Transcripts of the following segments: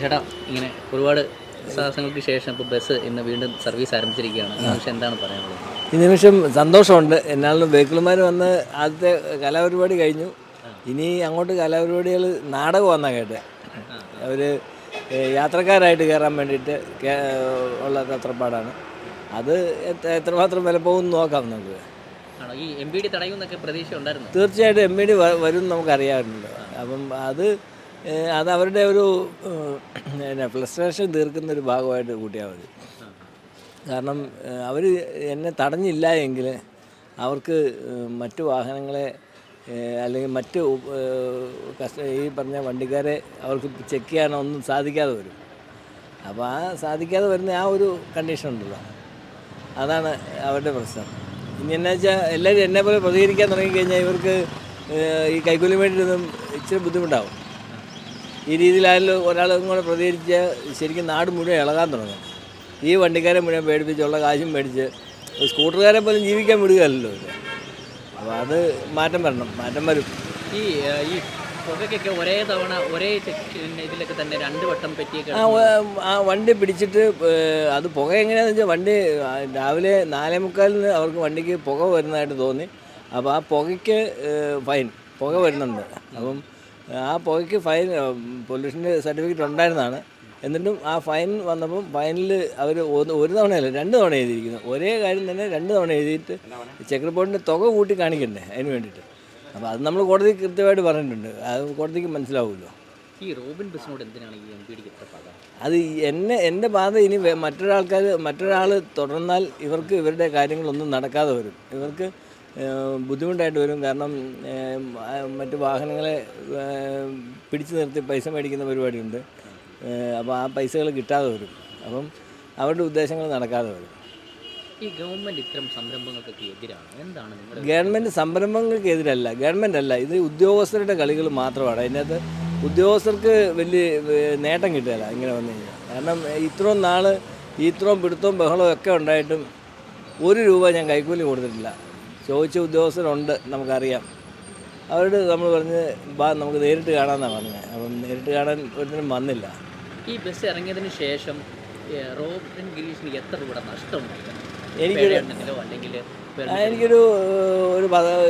ചേട്ടാ ഇങ്ങനെ ഒരുപാട് സാഹസങ്ങൾക്ക് ശേഷം ഇപ്പോൾ ബസ് ഇന്ന് വീണ്ടും സർവീസ് ആരംഭിച്ചിരിക്കുകയാണ്. നിമിഷം എന്താണ് പറയാനുള്ളത്? ഈ നിമിഷം സന്തോഷമുണ്ട്. എന്നാലും വെഹിക്കിൾമാർ വന്ന് ആദ്യത്തെ കലാപരിപാടി കഴിഞ്ഞു. ഇനി അങ്ങോട്ട് കലാപരിപാടികൾ നാടകമാണെന്നാണ് കേട്ടെ. അവർ യാത്രക്കാരായിട്ട് കയറാൻ വേണ്ടിയിട്ട് ഉള്ള തത്രപ്പാടാണ്. അത് എത്ര- എത്രമാത്രം വില പോകും നോക്കാം നമുക്ക്. ഈ എം ബി ഡി തടയുമെന്നൊക്കെ പ്രതീക്ഷ ഉണ്ടായിരുന്നു തീർച്ചയായിട്ടും എം ബി ഡി വരും നമുക്കറിയാറുണ്ട്. അപ്പം അത് അത് അവരുടെ ഒരു പിന്നെ ഫ്ലസ്ട്രേഷൻ തീർക്കുന്ന ഒരു ഭാഗമായിട്ട് കൂട്ടിയാൽ മതി. കാരണം അവർ എന്നെ തടഞ്ഞില്ല എങ്കിൽ അവർക്ക് മറ്റു വാഹനങ്ങളെ അല്ലെങ്കിൽ മറ്റ് ഈ പറഞ്ഞ വണ്ടിക്കാരെ അവർക്ക് ചെക്ക് ചെയ്യാനൊന്നും സാധിക്കാതെ വരും. അപ്പോൾ ആ സാധിക്കാതെ വരുന്ന ആ ഒരു കണ്ടീഷൻ ഉണ്ടല്ലോ. അതാണ് അവരുടെ പ്രശ്നം. ഇനി എന്നാ വെച്ചാൽ എല്ലാവരും എന്നെ പോലെ പ്രതികരിക്കാൻ തുടങ്ങിക്കഴിഞ്ഞാൽ ഇവർക്ക് ഈ കൈക്കൂലി വേണ്ടിയിട്ടൊന്നും ഇച്ചിരി ബുദ്ധിമുട്ടാവും. ഈ രീതിയിലായാലും ഒരാളും കൂടെ പ്രതികരിച്ച് ശരിക്കും നാട് മുഴുവൻ ഇളകാൻ തുടങ്ങും. ഈ വണ്ടിക്കാരെ മുഴുവൻ പേടിപ്പിച്ചുള്ള കാശും മേടിച്ച് സ്കൂട്ടറുകാരെ പോലും ജീവിക്കാൻ വിടുകയല്ലോ അപ്പോൾ അത് മാറ്റം വരണം മാറ്റം വരും. ഈ ഈ പുകയ്ക്കൊക്കെ ഒരേ തവണ ഒരേ ഇതിലൊക്കെ തന്നെ രണ്ട് വട്ടം പറ്റിയൊക്കെ ആ ആ വണ്ടി പിടിച്ചിട്ട് അത് പുക എങ്ങനെയാണെന്ന് വെച്ചാൽ വണ്ടി രാവിലെ നാലേ മുക്കാലിന് അവർക്ക് വണ്ടിക്ക് പുക വരുന്നതായിട്ട് തോന്നി. അപ്പോൾ ആ പുകയ്ക്ക് ഫൈൻ പുക വരുന്നുണ്ട്. അപ്പം ആ പുകയ്ക്ക് ഫൈൻ പൊല്യൂഷന്റെ സർട്ടിഫിക്കറ്റ് ഉണ്ടായിരുന്നതാണ്. എന്നിട്ടും ആ ഫൈൻ വന്നപ്പം ഫൈനിൽ അവർ ഒരു തവണയല്ല രണ്ട് തവണ എഴുതിയിരിക്കുന്നു. ഒരേ കാര്യം തന്നെ രണ്ട് തവണ എഴുതിയിട്ട് ചെക്ക് റിപ്പോർട്ടിന്റെ തുക കൂട്ടി കാണിക്കണ്ടേ അതിന് വേണ്ടിയിട്ട്. അപ്പോൾ അത് നമ്മൾ കോടതി കൃത്യമായിട്ട് പറഞ്ഞിട്ടുണ്ട്. അത് കോടതിക്ക് മനസ്സിലാവുമല്ലോ. ഈ റോബിൻ ബസ്സിനോട് എന്തിനാണ് ഈ എം പിടിക്ക് അത് എന്നെ എന്റെ പാത ഇനി മറ്റൊരാൾക്കാർ മറ്റൊരാൾ തുടർന്നാൽ ഇവർക്ക് ഇവരുടെ കാര്യങ്ങളൊന്നും നടക്കാതെ വരും. ഇവർക്ക് ബുദ്ധിമുട്ടായിട്ട് വരും. കാരണം മറ്റ് വാഹനങ്ങളെ പിടിച്ചു നിർത്തി പൈസ മേടിക്കുന്ന പരിപാടിയുണ്ട്. അപ്പോൾ ആ പൈസകൾ കിട്ടാതെ വരും. അപ്പം അവരുടെ ഉദ്ദേശങ്ങൾ നടക്കാതെ വരും. ഈ ഗവൺമെന്റ് ഇത്തരം സംരംഭങ്ങൾക്കൊക്കെ എതിരാണ്? എന്താണ് നിങ്ങളുടെ ഗവൺമെന്റ് സംരംഭങ്ങൾക്ക് എതിരല്ല ഗവൺമെന്റ് അല്ല. ഇത് ഉദ്യോഗസ്ഥരുടെ കളികൾ മാത്രമാണ്. അതിനകത്ത് ഉദ്യോഗസ്ഥർക്ക് വലിയ നേട്ടം കിട്ടുകയില്ല ഇങ്ങനെ വന്നു കഴിഞ്ഞാൽ. കാരണം ഇത്രയും നാൾ ഇത്രയും പിടുത്തവും ബഹളവും ഒക്കെ ഉണ്ടായിട്ടും ഒരു രൂപ ഞാൻ കൈക്കൂലി കൊടുത്തിട്ടില്ല. ചോദിച്ച ഉദ്യോഗസ്ഥരുണ്ട് നമുക്കറിയാം. അവരോട് നമ്മൾ പറഞ്ഞ് ബാ നമുക്ക് നേരിട്ട് കാണാമെന്നാണ് പറഞ്ഞത് അപ്പം നേരിട്ട് കാണാൻ ഒരിക്കലും വന്നില്ല. ഈ ബസ് ഇറങ്ങിയതിന് ശേഷം റോബിൻ ഗിരീഷിന് എത്ര രൂപ നഷ്ടമുണ്ടായിരുന്നു എനിക്കൊരു അല്ലെങ്കിൽ എനിക്കൊരു ഒരു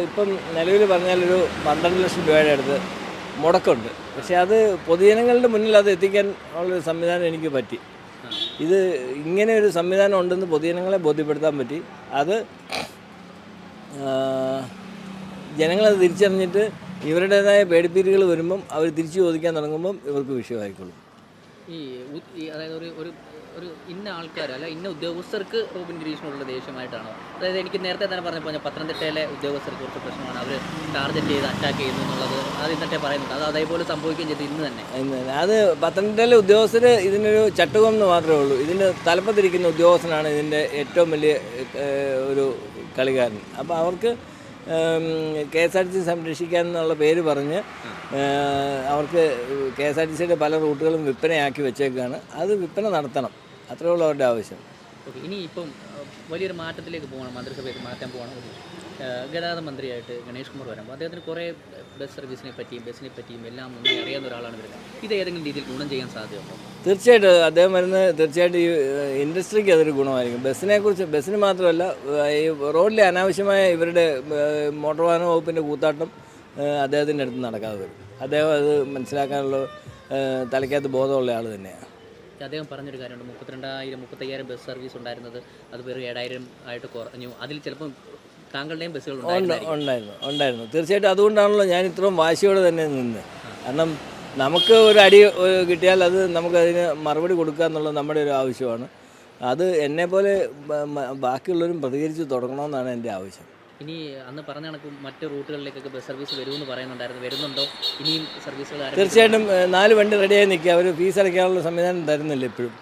ഇപ്പം നിലവിൽ പറഞ്ഞാലൊരു പന്ത്രണ്ട് ലക്ഷം രൂപയുടെ അടുത്ത് മുടക്കുണ്ട് പക്ഷേ അത് പൊതുജനങ്ങളുടെ മുന്നിൽ അത് എത്തിക്കാൻ ഉള്ളൊരു സംവിധാനം എനിക്ക് പറ്റി. ഇത് ഇങ്ങനെ ഒരു സംവിധാനം ഉണ്ടെന്ന് പൊതുജനങ്ങളെ ബോധ്യപ്പെടുത്താൻ പറ്റി. അത് ജനങ്ങളത് തിരിച്ചറിഞ്ഞിട്ട് ഇവരുടേതായ പേടിപ്പീരുകൾ വരുമ്പം അവർ തിരിച്ചു ചോദിക്കാൻ തുടങ്ങുമ്പം ഇവർക്ക് വിഷയമായിക്കോളും ഈ അതായത് ഒരു ഒരു ഒരു ഇന്ന ആൾക്കാർ അല്ല ഇന്ന ഉദ്യോഗസ്ഥർക്ക് റോബിൻ ഗിരീഷിനുള്ള ദേഷ്യമായിട്ടാണോ? അതായത് എനിക്ക് നേരത്തെ തന്നെ പറഞ്ഞപ്പോൾ പത്തനംതിട്ടയിലെ ഉദ്യോഗസ്ഥർക്ക് കുറച്ച് പ്രശ്നമാണ്. അവർ ടാർഗറ്റ് ചെയ്ത് അറ്റാക്ക് ചെയ്യുന്നു എന്നുള്ളത് അത് ഇന്നത്തെ പറയുന്നുണ്ട്. അത് അതേപോലെ സംഭവിക്കുകയും ചെയ്തു ഇന്ന് തന്നെ. അത് പത്തനംതിട്ടയിലെ ഉദ്യോഗസ്ഥർ ഇതിനൊരു ചട്ടുകം എന്ന് മാത്രമേ ഉള്ളൂ. ഇതിന്റെ തലപ്പത്തിരിക്കുന്ന ഉദ്യോഗസ്ഥനാണ് ഇതിന്റെ ഏറ്റവും വലിയ ഒരു കളിക്കാരൻ. അപ്പോൾ അവർക്ക് K S R T C സംരക്ഷിക്കാൻ എന്നുള്ള പേര് പറഞ്ഞ് അവർക്ക് കെ എസ് ആർ ടി സിയുടെ പല റൂട്ടുകളും വിൽപ്പനയാക്കി വെച്ചേക്കാണ്. അത് വിൽപ്പന നടത്തണം. അത്രേ ഉള്ളൂ അവരുടെ ആവശ്യം. ഓക്കെ ഇനി ഇപ്പം വലിയൊരു മാറ്റത്തിലേക്ക് പോകണം മന്ത്രിസഭയിലേക്ക് മാറ്റാൻ പോകണം. ഗതാഗത മന്ത്രിയായിട്ട് ഗണേഷ് കുമാർ വരാം. അദ്ദേഹത്തിന് കുറേ ബസ് സർവീസിനെ പറ്റിയും ബസ്സിനെ പറ്റിയും എല്ലാം മുന്നേ അറിയാവുന്ന ഒരാളാണ് വരുന്നത് ഇത് ഏതെങ്കിലും രീതിയിൽ ഗുണം ചെയ്യാൻ സാധ്യതയുണ്ടോ? തീർച്ചയായിട്ടും അദ്ദേഹം വരുന്ന തീർച്ചയായിട്ടും ഈ ഇൻഡസ്ട്രിക്ക് അതൊരു ഗുണമായിരിക്കും. ബസ്സിനെ കുറിച്ച് ബസ്സിന് മാത്രമല്ല ഈ റോഡിലെ അനാവശ്യമായ ഇവരുടെ മോട്ടോർ വാഹന വകുപ്പിന്റെ കൂത്താട്ടം അദ്ദേഹത്തിന്റെ അടുത്ത് നടക്കാതെ വരും. അദ്ദേഹം അത് മനസ്സിലാക്കാനുള്ള തലയ്ക്കകത്ത് ബോധമുള്ള ആൾ തന്നെയാണ്. അദ്ദേഹം പറഞ്ഞൊരു കാര്യമുണ്ട്. മുപ്പത്തിരണ്ടായിരം മുപ്പത്തയ്യായിരം ബസ് സർവീസ് ഉണ്ടായിരുന്നത് അത് വെറും ഏഴായിരം ആയിട്ട് കുറഞ്ഞു. അതിൽ ചിലപ്പം താങ്കളുടെയും ബസ്സുകൾ ഉണ്ട് ഉണ്ടായിരുന്നു ഉണ്ടായിരുന്നു. തീർച്ചയായിട്ടും അതുകൊണ്ടാണല്ലോ ഞാൻ ഇത്രയും വാശിയോടെ തന്നെ നിന്ന്. കാരണം നമുക്ക് ഒരു അടി കിട്ടിയാൽ അത് നമുക്കതിന് മറുപടി കൊടുക്കുക എന്നുള്ളത് നമ്മുടെ ഒരു ആവശ്യമാണ്. അത് എന്നെ പോലെ ബാക്കിയുള്ളവരും പ്രതികരിച്ച് തുടങ്ങണമെന്നാണ് എന്റെ ആവശ്യം. ഇനി അന്ന് പറഞ്ഞ കണക്ക് മറ്റ് റൂട്ടുകളിലേക്കൊക്കെ ബസ് സർവീസ് വരുമെന്ന് പറയുന്നുണ്ടായിരുന്നു. വരുന്നുണ്ടോ? ഇനിയും സർവീസുകൾ തീർച്ചയായിട്ടും നാല് വണ്ടി റെഡിയായി നിൽക്കുക. അവർ ഫീസ് അടയ്ക്കാനുള്ള സംവിധാനം തരുന്നില്ല ഇപ്പോഴും.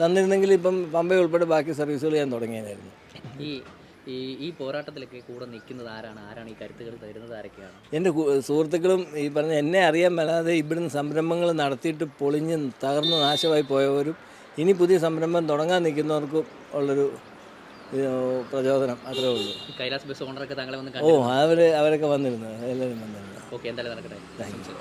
തന്നിരുന്നെങ്കിൽ ഇപ്പം പമ്പ ഉൾപ്പെടെ ബാക്കി സർവീസുകൾ ഞാൻ തുടങ്ങിയതായിരുന്നു. ഈ ഈ ഈ പോരാട്ടത്തിലൊക്കെ കൂടെ നിൽക്കുന്നത് ആരാണ്? ആരാണ് ഈ കരുത്തുകൾ തരുന്നത്? ആരൊക്കെയാണ്? എന്റെ സുഹൃത്തുക്കളും ഈ പറഞ്ഞ എന്നെ അറിയാൻ മേലാതെ ഇവിടുന്ന് സംരംഭങ്ങൾ നടത്തിയിട്ട് പൊളിഞ്ഞ് തകർന്ന് നാശമായി പോയവരും ഇനി പുതിയ സംരംഭം തുടങ്ങാൻ നിൽക്കുന്നവർക്കും ഉള്ളൊരു പ്രചോദനം അത്രേ ഉള്ളൂ. കൈലാസ് ബസ് ഓണറൊക്കെ താങ്കളെ വന്ന് ഓ അവർ അവരൊക്കെ വന്നിരുന്നു. എല്ലാവരും വന്നിരുന്നു. ഓക്കെ എന്തായാലും നടക്കട്ടെ. Thank you.